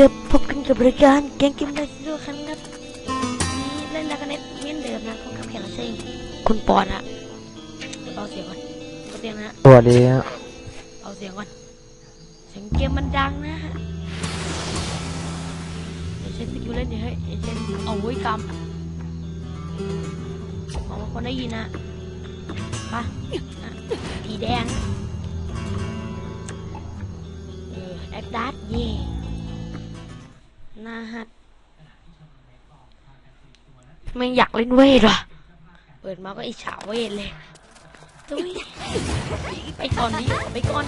จะพบกันกับรายการเกมกิมได้ด้วยครับครับนี่เล่นแล้วกันเน็ตเหมือนเดิมนะผมกับแขกรับเชิญคุณปอนอะเบาเสียงก่อนเบาเสียงนะฮะสวัสดีฮะเบาเสียงก่อนเสียงเกมมันดังนะฮะเดี๋ยวเช็ดสกิลเล่นเดี๋ยวให้เดี๋ยวเช็ดเอาไว้กำบอกว่าคนได้ยินนะไปะผีแดงเออแอคดัสเย่าหัดไม่อยากเล่นเวทว่ะ เปิดมาก็อิจฉาเวทเลยตุ้ยไปก่อนดิไปก่อน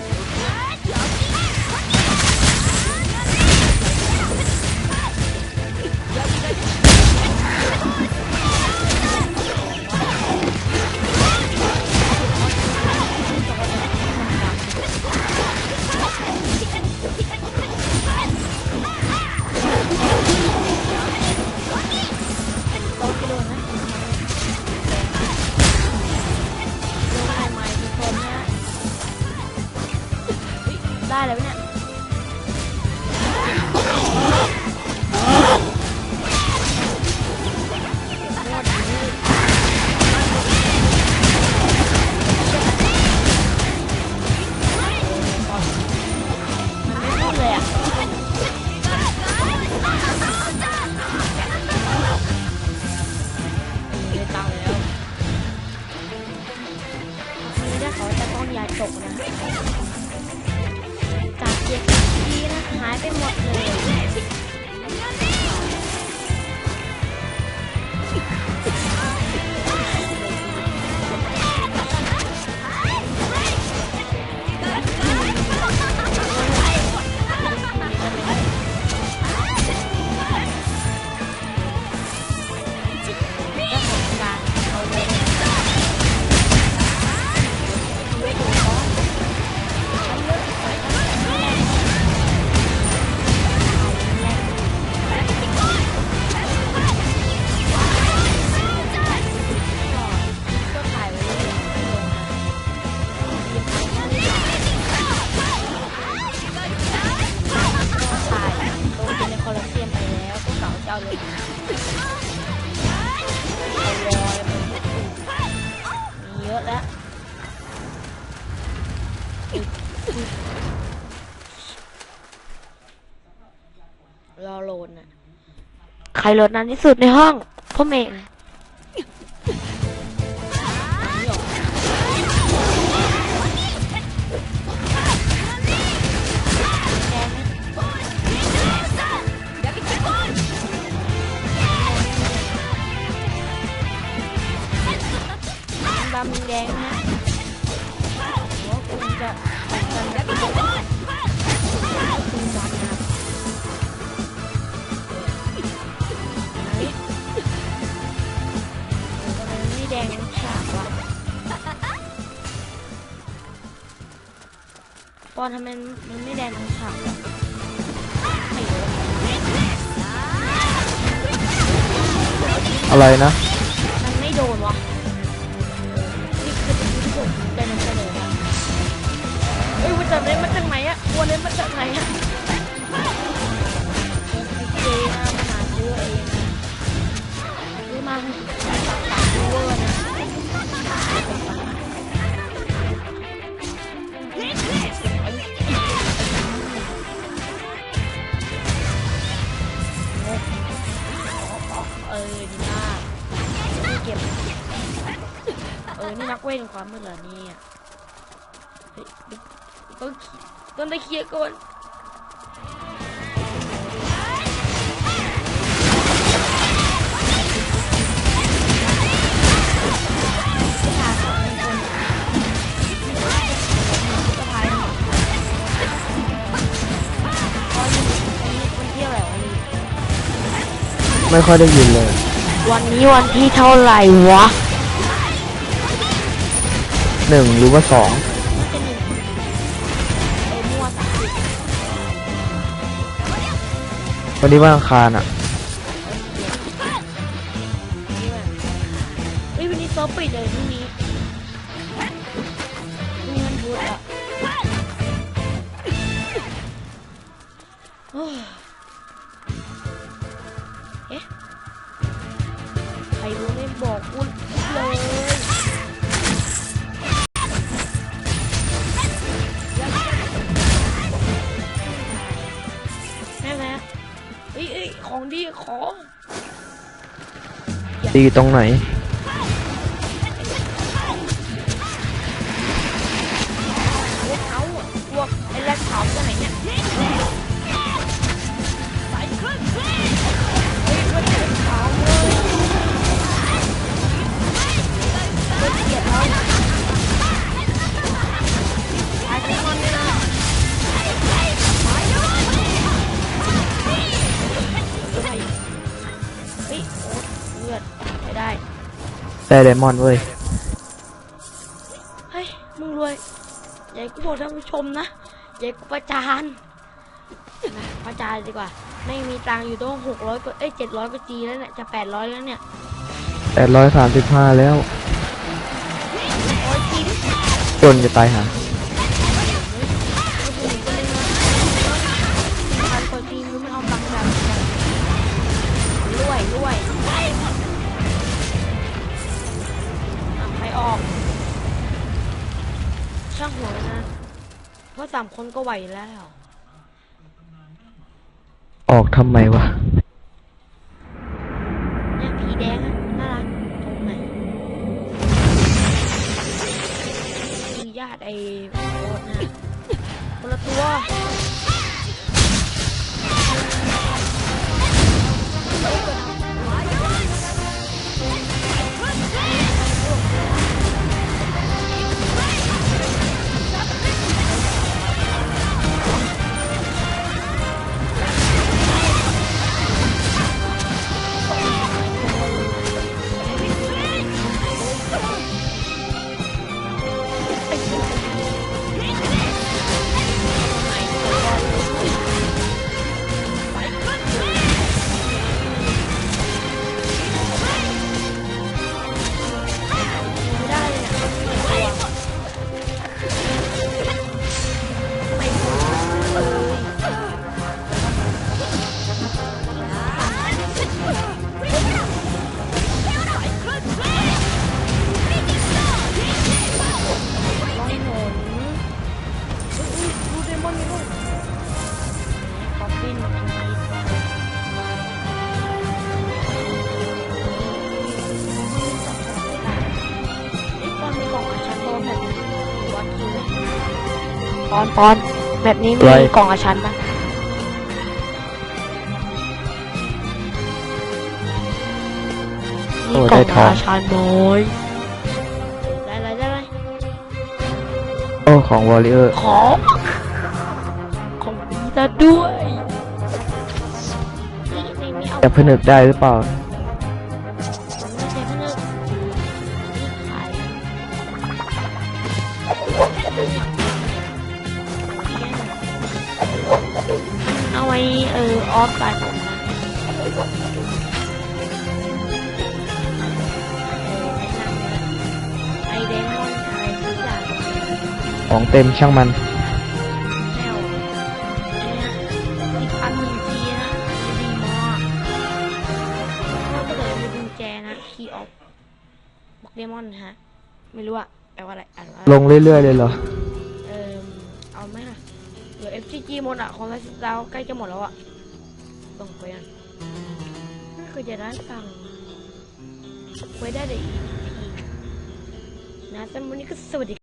ต้องยายตกนะ เอาเลยเอาวอลมีเยอะแล้วรอโหลดน่ะใครโหลดนานที่สุดในห้องพ่อเมงำแดงนะโอ้คุณจะแข่งกันแบบคุณบอลนะครับไหนทำไมมันไม่แดงทั้งฉากวะปอนทำไมมันไม่แดงทั้งฉากอะไรนะ จันทร์เล่นมาจากไหนอะวันเล่นมาจากไหนอะเจนะมาหาซื้อเองนะซื้อมาตักตักดูเวอร์นะเออดีมากเก็บ เออ นี่นักเวทความมืดเหรอเนี่ย ต้องต้องได้เคลียร์ก่อนวันที่อะไรวันนี้ไม่ค่อยได้ยินเลย วันนี้วันที่เท่าไหร่วะหนึ่งหรือว่าสอง วันนี้ว่าอังคารอะเฮ้ยวันนี้ซอฟปิดเลยพรุ่งนี้พรุ่งนี้วันพุธอะ ขอตีตรงไหน ได้ไดมอนด์เว้ย เฮ้ย มึงรวย อย่าให้กูบอกท่านผู้ชมนะอย่าให้กูประจานนะประจานดีกว่า ไม่มีตังค์อยู่ต้องหกร้อยกว่าเอ้ยเจ็ดร้อยกว่าจีแล้วเนี่ย จะแปดร้อยแล้วเนี่ย แปดร้อยสามสิบห้าแล้วร้อยจีนี่จนจะตายหา สามคนก็ไหวอยู่แล้ว ออกทำไมวะ เนี่ยผีแดงอะน่ารักตรงไหนคือญาติไอ้โอ๊ตนะคนละตัว ปอนปอนแบบนี้มีไรกล่องอาชันปะมีโอ้กล่ได้องทองอาชันน้อยได้ไรได้ไรโอ้ของวอริเออร์ของของดีซะด้วยนี่นี่ไม่เอาจะผนึกได้หรือเปล่า ออออฟสายผมนะเออไม่นั่งเลยไอเดมอนอะไรทุกอย่างของเต็มช่างมัน แนวเนี่ยอีกพันหนึ่งทีนะดีมากถ้าเกิดมีกุญแจนะ key of บอกเดมอนฮะ ไม่รู้อะแปลว่าอะไรอ่านว่าลงเรื่อยๆเลยเหรอ เออเอาไหมล่ะเหลือ FGG หมดอะของไลฟ์สไตล์ใกล้จะหมดแล้วอะ ต้องไปกันไม่เคย